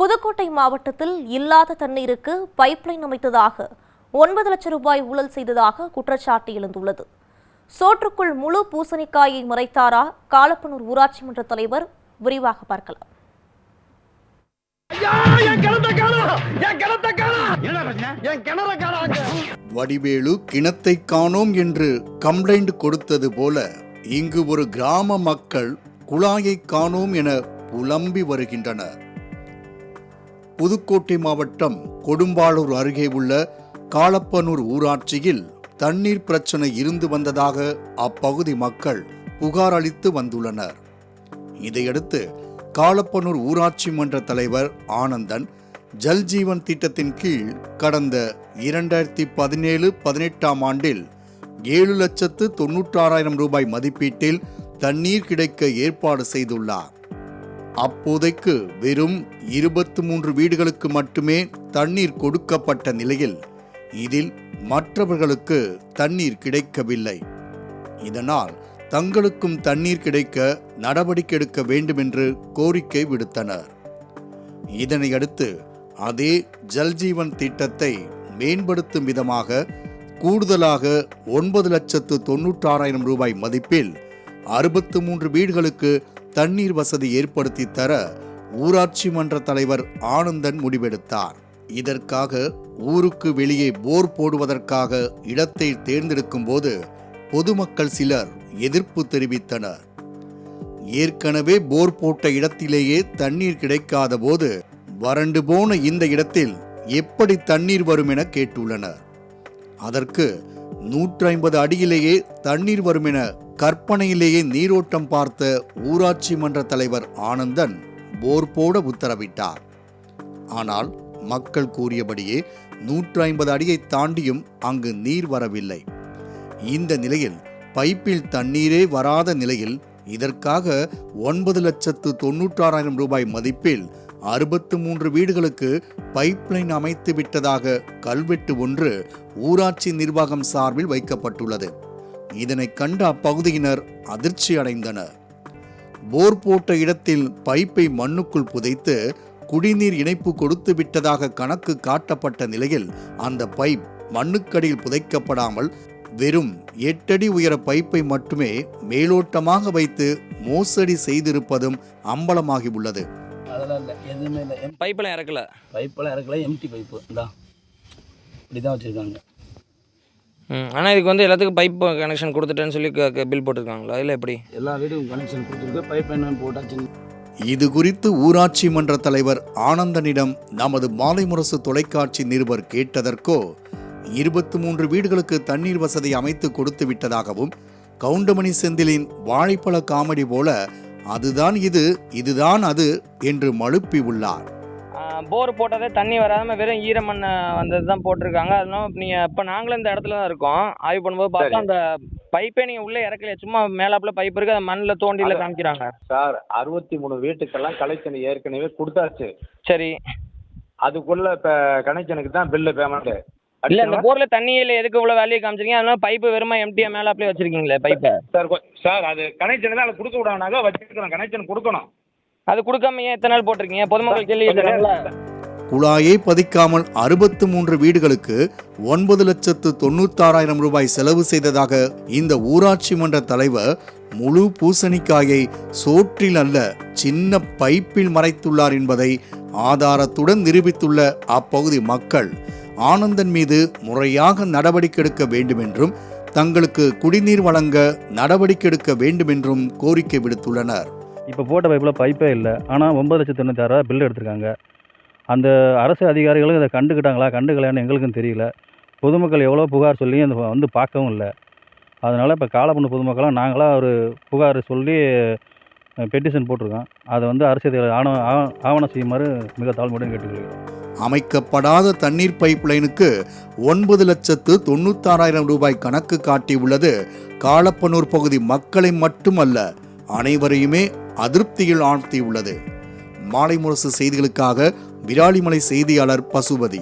புதுக்கோட்டை மாவட்டத்தில் இல்லாத தண்ணீருக்கு பைப்லைன் அமைத்ததாக ஒன்பது லட்சம் ரூபாய் ஊழல் செய்ததாக குற்றச்சாட்டு எழுந்துள்ளது. சோற்றுக்குள் முழு பூசணிக்காயை மறைத்தாரா காலப்பனூர் ஊராட்சி மன்ற தலைவர்? விரிவாக பார்க்கலாம். வடிவேலு கிணத்தை காணோம் என்று கம்ப்ளைண்ட் கொடுத்தது போல இங்கு ஒரு கிராம மக்கள் குழாயை காணோம் என புலம்பி வருகின்றனர். புதுக்கோட்டை மாவட்டம் கொடும்பாளூர் அருகே உள்ள காலப்பனூர் ஊராட்சியில் தண்ணீர் பிரச்சனை இருந்து வந்ததாக அப்பகுதி மக்கள் புகார் அளித்து வந்துள்ளனர். இதையடுத்து காலப்பனூர் ஊராட்சி மன்ற தலைவர் ஆனந்தன் ஜல்ஜீவன் திட்டத்தின் கீழ் கடந்த இரண்டாயிரத்தி பதினேழு பதினெட்டாம் ஆண்டில் ஏழு லட்சத்து தொன்னூற்றாறாயிரம் ரூபாய் மதிப்பீட்டில் தண்ணீர் கிடைக்க ஏற்பாடு செய்துள்ளார். அப்போதைக்கு வெறும் இருபத்து மூன்று வீடுகளுக்கு மட்டுமே தண்ணீர் கொடுக்கப்பட்ட நிலையில் இதில் மற்றவர்களுக்கு தண்ணீர் கிடைக்கவில்லை. இதனால் தங்களுக்கும் தண்ணீர் கிடைக்க நடவடிக்கை எடுக்க வேண்டும் என்று கோரிக்கை விடுத்தனர். இதனையடுத்து அதே ஜல்ஜீவன் திட்டத்தை மேம்படுத்தும் விதமாக கூடுதலாக ஒன்பது லட்சத்து தொன்னூற்றாறாயிரம் ரூபாய் மதிப்பில் அறுபத்து மூன்று வீடுகளுக்கு தண்ணீர் வசதி ஏற்படுத்தி தர ஊராட்சி மன்ற தலைவர் ஆனந்தன் முடிவெடுத்தார். இதற்காக ஊருக்கு வெளியே போர் போடுவதற்காக இடத்தை தேர்ந்தெடுக்கும் போது பொதுமக்கள் சிலர் எதிர்ப்பு தெரிவித்தனர். ஏற்கனவே போர் போட்ட இடத்திலேயே தண்ணீர் கிடைக்காத போது வறண்டு போன இந்த இடத்தில் எப்படி தண்ணீர் வரும் என கேட்டுள்ளனர். அதற்கு நூற்றி ஐம்பது அடியிலேயே தண்ணீர் வரும் என கற்பனையிலேயே நீரோட்டம் பார்த்த ஊராட்சி மன்ற தலைவர் ஆனந்தன் போர் போட உத்தரவிட்டார். ஆனால் மக்கள் கூறியபடியே நூற்றி ஐம்பது அடியை தாண்டியும் அங்கு நீர் வரவில்லை. இந்த நிலையில் பைப்பில் தண்ணீரே வராத நிலையில் இதற்காக ஒன்பது லட்சத்து தொன்னூற்றாறாயிரம் ரூபாய் மதிப்பில் அறுபத்து மூன்று வீடுகளுக்கு பைப்லைன் அமைத்து விட்டதாக கல்வெட்டு ஒன்று ஊராட்சி நிர்வாகம் சார்பில் வைக்கப்பட்டுள்ளது. இதனை கண்ட அப்பகுதியினர் அதிர்ச்சி அடைந்தனர் போர் போட்ட இடத்தில் பைப்பை மண்ணுக்குள் புதைத்து குடிநீர் இணைப்பு கொடுத்து விட்டதாக கணக்கு காட்டப்பட்ட நிலையில் அந்த பைப் மண்ணுக்கடியில் புதைக்கப்படாமல் வெறும் எட்டடி உயர பைப்பை மட்டுமே மேலோட்டமாக வைத்து மோசடி செய்திருப்பதும் அம்பலமாகி உள்ளது. அதெல்லாம் இல்லை எதுவுமே இல்லை. எம் பைப்பெல்லாம் இறக்கல. பைப்பெல்லாம் இறக்கல எம்டி பைப்பு இந்தா இப்படி தான் வச்சுருக்காங்க. ம் ஆனால் இதுக்கு வந்து எல்லாத்துக்கும் பைப் கனெக்ஷன் கொடுத்துட்டேன்னு சொல்லி பில் போட்டிருக்காங்களா? இல்லை எப்படி? எல்லா வீடும் கனெக்ஷன் கொடுத்துருக்கு. பைப் என்ன போட்டாச்சு? இது குறித்து ஊராட்சி மன்ற தலைவர் ஆனந்தனிடம் நமது மாலை முரசு தொலைக்காட்சி நிருபர் கேட்டதற்கோ இருபத்தி மூன்று வீடுகளுக்கு தண்ணீர் வசதி அமைத்து கொடுத்து விட்டதாகவும் கவுண்டமணி செந்திலின் வாழைப்பழ காமெடி போல அதுதான் இது இதுதான் அது என்று மழுப்பி உள்ளார். போர் போட்டதே தண்ணி வராமல் வெறும் ஈரமண் வந்தது தான் போட்டிருக்காங்க. அதனால நீங்கள் இப்போ நாங்களும் இந்த இடத்துல தான் இருக்கோம். ஆய்வு பண்ணும்போது பார்த்தா அந்த பைப்பே நீங்கள் உள்ளே இறக்கலையே. சும்மா மேலாப்பில் பைப் இருக்குது அதை மண்ணில் தோண்டியில் காமிக்கிறாங்க. சார் அறுபத்தி மூணு வீட்டுக்கெல்லாம் கலெக்ஷன் ஏற்கனவே கொடுத்தாச்சு. சரி. அதுக்குள்ள இப்போ கனெக்ஷனுக்கு தான் பில்லு பேமெண்ட் இல்லை இந்த போரில் தண்ணியில் எதுக்கு இவ்வளோ வேலையை காமிச்சிருக்கீங்க? அதனால பைப்பு வெறுமா எம்டியாக மேலாப்பிலே வச்சிருக்கீங்களே பைப்பை. சார் சார் அது கனெக்ஷன் தான் கொடுக்க விடானாங்க வச்சிருக்கிறோம் கனெக்ஷன் கொடுக்கணும். அது கொடுக்காம ஏன் எத்தனை நாள் போட்டிருக்கீங்க? பொதுமக்கள் கேள்வி கேட்குறாங்களா? குழாயை பதிக்காமல் அறுபத்து மூன்று வீடுகளுக்கு ஒன்பது லட்சத்து தொண்ணூத்தாறாயிரம் ரூபாய் செலவு செய்ததாக இந்த ஊராட்சி மன்ற தலைவர் முழு பூசணிக்காயை சோற்றில் அல்ல சின்ன பைப்பில் மறைத்துள்ளார் என்பதை ஆதாரத்துடன் நிரூபித்துள்ள அப்பகுதி மக்கள் ஆனந்தன் மீது முறையாக நடவடிக்கை எடுக்க வேண்டுமென்றும் தங்களுக்கு குடிநீர் வழங்க நடவடிக்கை எடுக்க வேண்டுமென்றும் கோரிக்கை விடுத்துள்ளனர். இப்போ போட்ட பைப்பில் பைப்பே இல்லை. ஆனால் ஒன்பது லட்சத்து தொண்ணூத்தாயிரம் பில் எடுத்திருக்காங்க. அந்த அரசு அதிகாரிகளும் இதை கண்டுக்கிட்டாங்களா கண்டுக்கலையான்னு எங்களுக்கும் தெரியல. பொதுமக்கள் எவ்வளோ புகார் சொல்லி அந்த வந்து பார்க்கவும் இல்லை. அதனால் இப்போ காலப்பண்ணு பொதுமக்களாக நாங்களாக ஒரு புகார் சொல்லி பெட்டிஷன் போட்டிருக்கோம். அதை வந்து அரசு அதிகாரி ஆணவ ஆவணம் செய்யுமாறு மிக தாழ்மையுடன் கேட்டுக்கொள்கிறோம் அமைக்கப்படாத தண்ணீர் பைப் லைனுக்கு ஒன்பது லட்சத்து தொண்ணூத்தாறாயிரம் ரூபாய் கணக்கு காட்டியுள்ளது. காலப்பனூர் பகுதி மக்களை மட்டுமல்ல அனைவரையுமே அதிருப்தியில் ஆழ்த்தியுள்ளது. மாலை முரசு செய்திகளுக்காக விராலிமலை செய்தியாளர் பசுபதி.